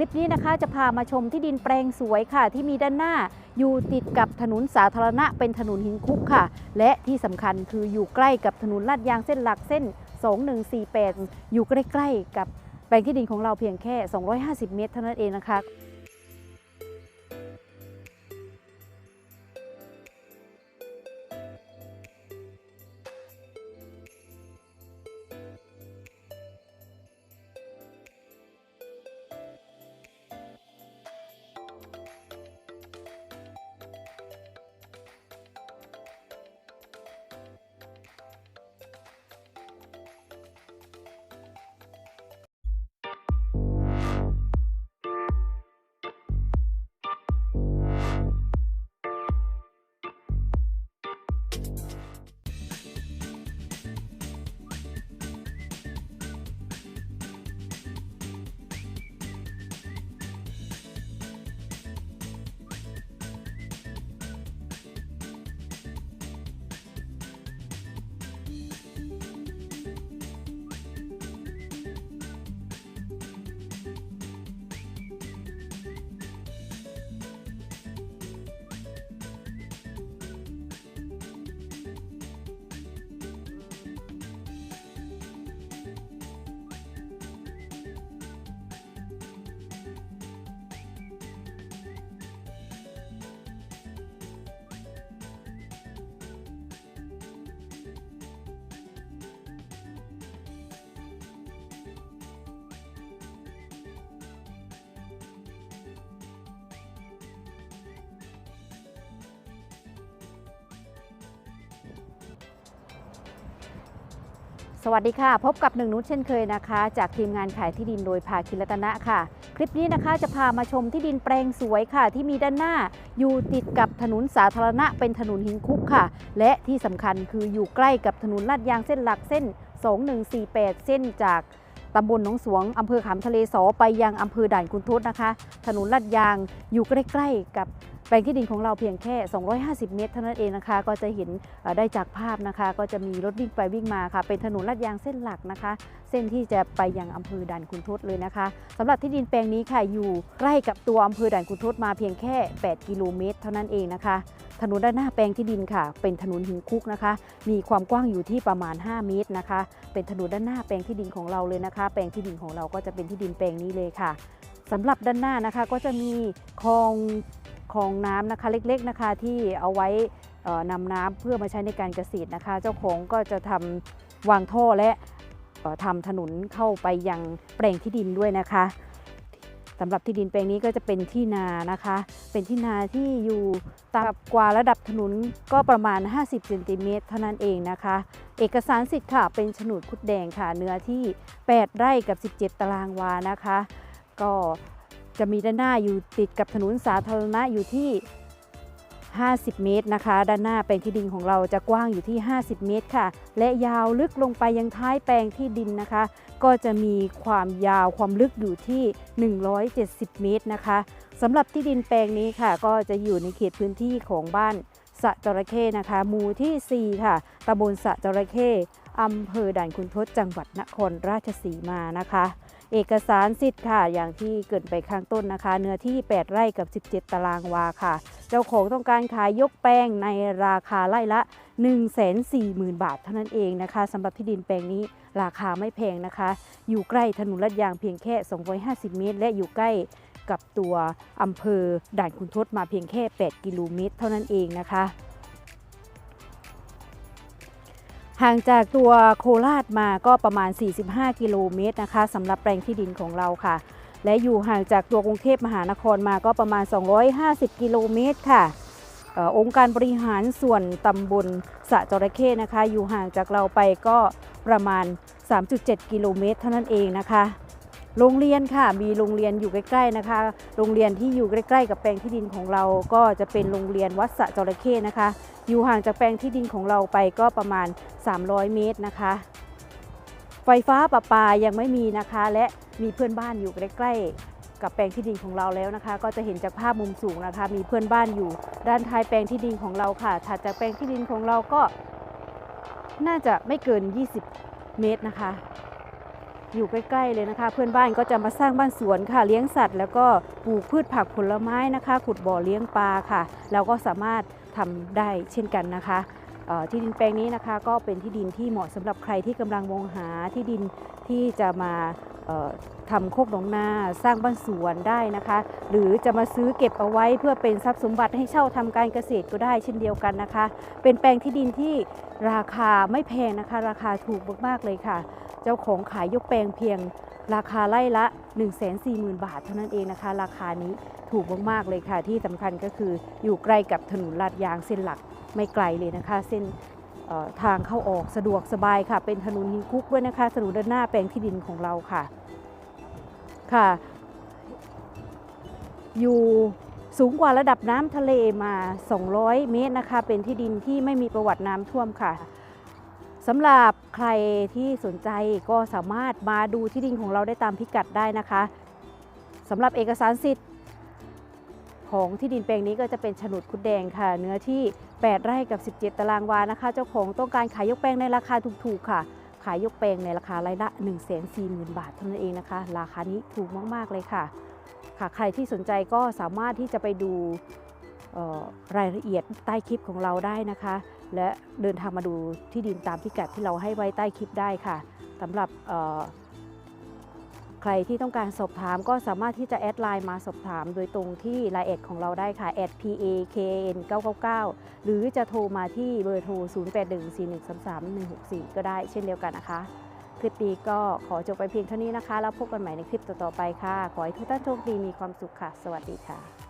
ลิปนี้นะคะจะพามาชมที่ดินแปลงสวยค่ะ ที่มีด้านหน้าอยู่ติดกับถนนสาธารณะเป็นถนนหินคุกค่ะ และที่สำคัญคืออยู่ใกล้กับถนนลาดยางเส้นหลักเส้น 2148 อยู่ใกล้ๆกับแปลงที่ดินของเราเพียงแค่ 250 เมตรเท่านั้นเองนะคะ สวัสดีค่ะ พบกับหนึ่งนุชเช่นเคยนะคะ จากทีมงานขายที่ดินโดยภาคิรัตนะค่ะ คลิปนี้นะคะจะพามาชมที่ดินแปลงสวยค่ะ ที่มีด้านหน้าอยู่ติดกับถนนสาธารณะเป็นถนนหินคุกค่ะ และที่สำคัญคืออยู่ใกล้กับถนนลาดยางเส้นหลักเส้น 2148 เส้นจากตำบลหนองสวงอำเภอขามทะเลสอไปยังอำเภอด่านคุณทศนะคะ ถนนลาดยางอยู่ใกล้ ๆ กับ แปลงที่ดินของเราเพียงแค่ 250 เมตร เท่านั้นเองนะคะ ก็จะเห็นได้จากภาพนะคะ ก็จะมีรถวิ่งไปวิ่งมาค่ะ เป็นถนนลาดยางเส้นหลักนะคะ เส้นที่จะไปยังอำเภอด่านคุณทศเลยนะคะสำหรับที่ดินแปลงนี้ค่ะอยู่ใกล้กับตัวอำเภอด่านคุณทศมาเพียงแค่ 8 กิโลเมตร เท่านั้นเองนะคะถนนด้านหน้าแปลงที่ดินค่ะ เป็นถนนหินคุกนะคะ มีความกว้างอยู่ที่ประมาณ 5 เมตรนะคะ เป็นถนนด้านหน้าแปลงที่ดินของเราเลยนะคะ แปลงที่ดินของเราก็จะเป็นที่ดินแปลงนี้เลยค่ะ สำหรับด้านหน้านะคะก็จะมีคลองคลองน้ำนะคะเล็กๆนะคะที่เอาไว้นำน้ำเพื่อมาใช้ในการเกษตรนะคะ เจ้าของก็จะทำวางท่อและทำถนนเข้าไปยังแปลงที่ดินด้วยนะคะสำหรับที่ดินแปลงนี้ก็จะเป็นที่นานะคะ เป็นที่นาที่อยู่ต่ำกว่าระดับถนนก็ประมาณ 50เซนติเมตรเท่านั้นเองนะคะ เอกสารสิทธิ์ค่ะเป็นโฉนดคุดแดงค่ะ เนื้อที่ 8 ไร่กับ 17 ตารางวานะคะ ก็จะมีด้านหน้าอยู่ติดกับถนนสาธารณะอยู่ที่ 50 เมตรนะคะ ด้านหน้าแปลงที่ดินของเราจะกว้างอยู่ที่ 50 เมตรค่ะ และยาวลึกลงไปยังท้ายแปลงที่ดินนะคะ ก็จะมีความยาวความลึกอยู่ที่ 170 เมตรนะคะสำหรับที่ดินแปลงนี้ค่ะ ก็จะอยู่ในเขตพื้นที่ของบ้านสะจระเข้นะคะหมู่ที่ 4 ค่ะตำบลสะจระเข้อำเภอด่านคุณทศจังหวัดนครราชสีมานะคะ เอกสารสิทธิ์ค่ะ อย่างที่เกรินไปข้างต้นนะคะ เนื้อที่ 8 ไร่กับ 17 ตารางวาค่ะ เจ้าของต้องการขายยกแปลงในราคาไร่ละ 140,000 บาทเท่านั้นเองนะคะสำหรับที่ดินแปลงนี้ราคาไม่แพงนะคะ อยู่ใกล้ถนนลาดยางเพียงแค่ 250 เมตร และอยู่ใกล้กับตัวอำเภอด่านคุณทศมาเพียงแค่ 8 กิโลเมตร เท่านั้นเองนะคะ ห่างจากตัวโคราชมาก็ประมาณ 45 กิโลเมตรนะคะสำหรับแปลงที่ดินของเราค่ะ และอยู่ห่างจากตัวกรุงเทพมหานครมาก็ประมาณ 250 กิโลเมตรค่ะอองค์การบริหารส่วนตำบลสะจระเข้นะคะ อยู่ห่างจากเราไปก็ประมาณ 3.7 กิโลเมตรเท่านั้นเองนะคะ โรงเรียนค่ะ มีโรงเรียนอยู่ใกล้ๆนะคะ โรงเรียนที่อยู่ใกล้ๆ กับแปลงที่ดินของเรา ก็จะเป็นโรงเรียนวัดสะจระเข้นะคะ อยู่ห่างจากแปลงที่ดินของเราไปก็ประมาณ 300 เมตรนะคะ ไฟฟ้าประปายังไม่มีนะคะ และมีเพื่อนบ้านอยู่ใกล้ๆ กับแปลงที่ดินของเราแล้วนะคะ ก็จะเห็นจากภาพมุมสูงนะคะ มีเพื่อนบ้านอยู่ด้านท้ายแปลงที่ดินของเราค่ะ ถัดจากแปลงที่ดินของเราก็ น่าจะไม่เกิน 20 เมตรนะคะ อยู่ใกล้ๆเลยนะคะ เพื่อนบ้านก็จะมาสร้างบ้านสวนค่ะ เลี้ยงสัตว์ แล้วก็ปลูกพืชผักผลไม้นะคะ ขุดบ่อเลี้ยงปลาค่ะ เราก็สามารถทำได้เช่นกันนะคะ ที่ดินแปลงนี้นะคะก็เป็นที่ดินที่เหมาะสำหรับใครที่กำลังมองหาที่ดินที่จะมาเอ่อทำโคกหนองนาสร้างบ้านสวนได้นะคะ หรือจะมาซื้อเก็บเอาไว้เพื่อเป็นทรัพย์สมบัติให้เช่าทำการเกษตรก็ได้เช่นเดียวกันนะคะ เป็นแปลงที่ดินที่ราคาไม่แพงนะคะ ราคาถูกมากๆเลยค่ะ เจ้าของขายยกแปลงเพียงราคาไร่ละ 1 4 0 0 0 0 บาทเท่านั้นเองนะคะ ราคานี้ถูกมากๆเลยค่ะ ที่สำคัญก็คืออยู่ใกล้กับถนนลาดยางเส้นหลัก ไม่ไกลเลยนะคะ เส้นทางเข้าออกสะดวกสบายค่ะ เป็นถนนหินคุกด้วยนะคะถนนด้านหน้าแปลงที่ดินของเราค่ะค่ะ อยู่สูงกว่าระดับน้ำทะเลมา 200 เมตรนะคะ เป็นที่ดินที่ไม่มีประวัติน้ำท่วมค่ะสำหรับใครที่สนใจก็สามารถมาดูที่ดินของเราได้ตามพิกัดได้นะคะสำหรับเอกสารสิทธิ์ ของที่ดินแปลงนี้ก็จะเป็นโฉนดคุดแดงค่ะ เนื้อที่ 8 ไร่กับ 17 ตารางวานะคะ เจ้าของต้องการขายยกแปลงในราคาถูกๆค่ะ ขายยกแปลงในราคาไร่ละ 1 4 0 0 0 0 บาทเท่านั้นเองนะคะ ราคานี้ถูกมากๆเลยค่ะ ค่ะ ใครที่สนใจก็สามารถที่จะไปดูรายละเอียดใต้คลิปของเราได้นะคะ และเดินทางมาดูที่ดินตามพิกัดที่เราให้ไว้ใต้คลิปได้ค่ะสำหรับ ใครที่ต้องการสอบถามก็สามารถที่จะแอดไลน์มาสอบถาม โดยตรงที่ไลน์แอดของเราได้ค่ะ @pakn 999 หรือจะโทรมาที่เบอร์โทร 0814133164 ก็ได้เช่นเดียวกันนะคะ คลิปนี้ก็ขอจบไปเพียงเท่านี้นะคะ แล้วพบกันใหม่ในคลิปต่อๆไปค่ะ ขอให้ทุกท่านโชคดีมีความสุขค่ะ สวัสดีค่ะ